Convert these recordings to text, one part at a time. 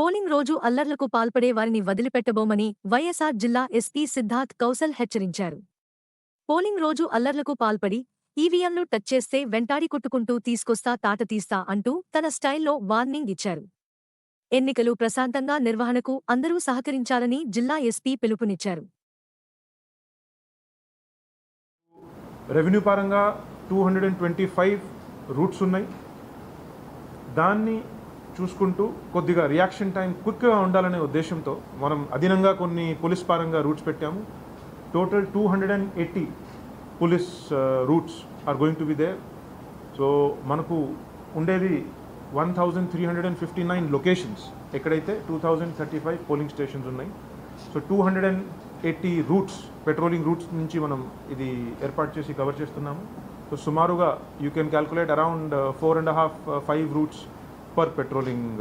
Polling రోజు అల్లర్లకు పాల్పడే వారిని వదిలిపెట్టబోమని వైఎస్ఆర్ జిల్లా ఎస్పీ సిద్ధార్థ్ కౌసల్ హెచ్చరించారు. పోలింగ్ రోజు అల్లర్లకు పాల్పడి ఈవీఎంలు టచ్ చేస్తే వెంటాడి కొట్టుకుంటూ తీసుకొస్తా తాట తీస్తా అంటూ తన స్టైల్లో వార్నింగ్ ఇచ్చారు. ఎన్నికలు ప్రశాంతంగా నిర్వహణకు అందరూ సహకరించాలని జిల్లా ఎస్పీ పిలుపునిచ్చారు. రెవెన్యూ పరంగా two hundred and twenty five routes ఉన్నాయి. దాన్ని చూసుకుంటూ కొద్దిగా రియాక్షన్ టైం క్విక్గా ఉండాలనే ఉద్దేశంతో మనం అదనంగా కొన్ని పోలీస్ పరంగా రూట్స్ పెట్టాము. Total two hundred and eighty police routes are going to be there so మనకు ఉండేది one thousand three hundred and fifty nine locations ఎక్కడైతే two thousand thirty five polling stations ఉన్నాయి. So two hundred and eighty routes patrolling routes నుంచి మనం ఇది ఏర్పాటు చేసి cover చేస్తున్నాము. సో సుమారుగా you can calculate around four and half five routes per patrolling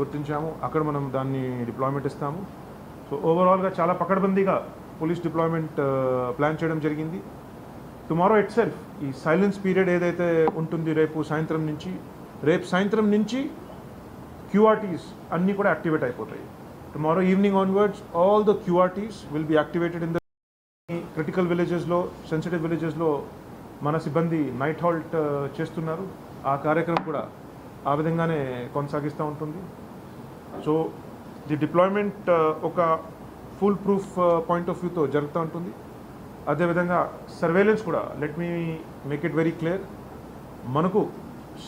గుర్తించాము. అక్కడ మనం దాన్ని డిప్లాయ్మెంట్ ఇస్తాము. సో ఓవరాల్గా చాలా పకడ్బందీగా పోలీస్ డిప్లాయ్మెంట్ ప్లాన్ చేయడం జరిగింది. టుమారో ఇట్ సెల్ఫ్ ఈ సైలెన్స్ పీరియడ్ ఏదైతే ఉంటుంది రేపు సాయంత్రం నుంచి రేపు సాయంత్రం నుంచి క్యూఆర్టీస్ అన్నీ కూడా యాక్టివేట్ అయిపోతాయి. Tomorrow evening onwards all the QRTs will be activated in the critical విలేజెస్లో సెన్సిటివ్ విలేజెస్లో మన సిబ్బంది నైట్ హాల్ట్ చేస్తున్నారు. ఆ కార్యక్రమం కూడా ఆ విధంగానే కొనసాగిస్తూ ఉంటుంది. సో ది డిప్లాయ్మెంట్ ఒక ఫుల్ ప్రూఫ్ పాయింట్ ఆఫ్ వ్యూతో జరుగుతూ ఉంటుంది. అదేవిధంగా సర్వేలెన్స్ కూడా let me make it very clear. మనకు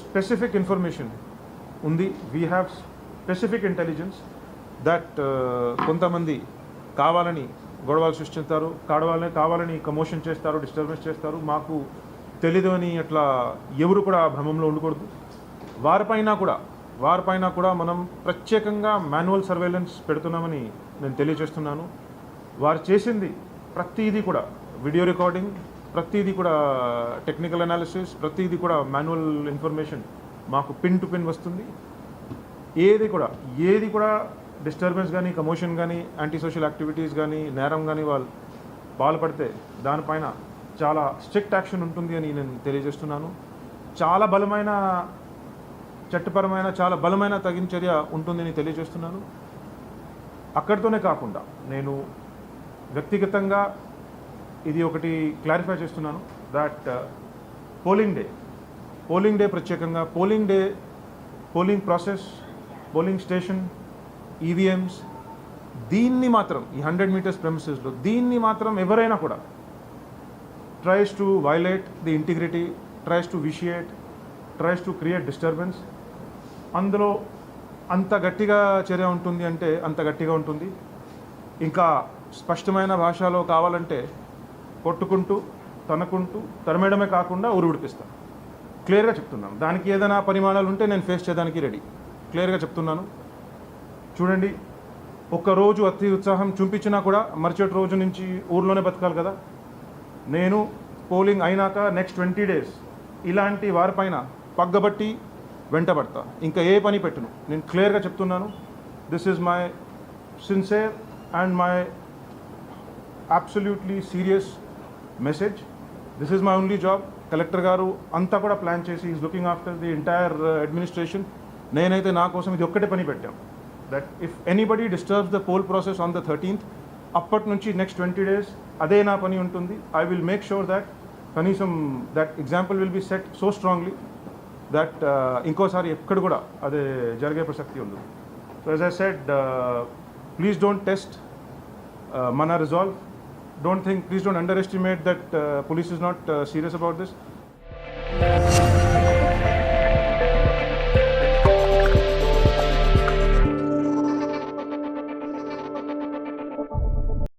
స్పెసిఫిక్ ఇన్ఫర్మేషన్ ఉంది. We have specific intelligence that కొంతమంది కావాలని గొడవలు సృష్టిస్తారు కాడవాలని కావాలని కమోషన్ చేస్తారు డిస్టర్బెన్స్ చేస్తారు. మాకు తెలీదు అని అట్లా ఎవరు కూడా ఆ భ్రమంలో ఉండకూడదు. వారిపైన కూడా వారిపైన కూడా మనం ప్రత్యేకంగా మాన్యువల్ సర్వేలెన్స్ పెడుతున్నామని నేను తెలియజేస్తున్నాను. వారు చేసింది ప్రతిదీ కూడా వీడియో రికార్డింగ్ ప్రతిదీ కూడా టెక్నికల్ అనాలిసిస్ ప్రతిదీ కూడా మాన్యువల్ ఇన్ఫర్మేషన్ మాకు పిన్ టు పిన్ వస్తుంది. ఏది కూడా ఏది కూడా డిస్టర్బెన్స్ కానీ కమోషన్ కానీ యాంటీ సోషల్ యాక్టివిటీస్ కానీ నేరం కానీ వాళ్ళు పాల్పడితే దానిపైన చాలా స్ట్రిక్ట్ యాక్షన్ ఉంటుంది అని నేను తెలియజేస్తున్నాను. చాలా బలమైన చట్టపరమైన చాలా బలమైన తగిన చర్య ఉంటుందని తెలియజేస్తున్నాను. అక్కడితోనే కాకుండా నేను వ్యక్తిగతంగా ఇది ఒకటి క్లారిఫై చేస్తున్నాను that polling day polling day ప్రత్యేకంగా polling day polling process polling station EVMs దీన్ని మాత్రం ఈ హండ్రెడ్ మీటర్స్ ప్రెమిసెస్లో దీన్ని మాత్రం ఎవరైనా కూడా tries to violate the integrity tries to vitiate tries to create disturbance అందులో అంత గట్టిగా చర్య ఉంటుంది అంటే అంత గట్టిగా ఉంటుంది. ఇంకా స్పష్టమైన భాషలో కావాలంటే కొట్టుకుంటూ తనుకుంటూ తరమేయడమే కాకుండా ఉరివిడిపిస్తాం క్లియర్గా చెప్తున్నాను. దానికి ఏదైనా పరిమాణాలు ఉంటే నేను ఫేస్ చేయడానికి రెడీ క్లియర్గా చెప్తున్నాను. చూడండి ఒక్కరోజు అతి ఉత్సాహం చూపించినా కూడా మరుసటి రోజు నుంచి ఊర్లోనే బతకాలి కదా. నేను పోలింగ్ అయినాక నెక్స్ట్ ట్వంటీ డేస్ ఇలాంటి వారిపైన పగ్గబట్టి వెంటబడతా. ఇంకా ఏ పని పెట్టును. నేను క్లియర్గా చెప్తున్నాను. This is my sincere and my absolutely serious message this is my only job collector గారు అంతా కూడా ప్లాన్ చేసి is looking after the entire administration నేనైతే నా కోసం ఇది ఒక్కటే పని పెట్టాం. That if anybody disturbs the poll process on the thirteenth అప్పటి నుంచి నెక్స్ట్ ట్వంటీ డేస్ అదే నా పని ఉంటుంది. I will make sure that కనీసం that example will be set so strongly that ఇంకోసారి ఎక్కడ కూడా అదే జరిగే ప్రసక్తి ఉంది so as I said please don't test మన resolve don't think please don't underestimate that police is not serious about this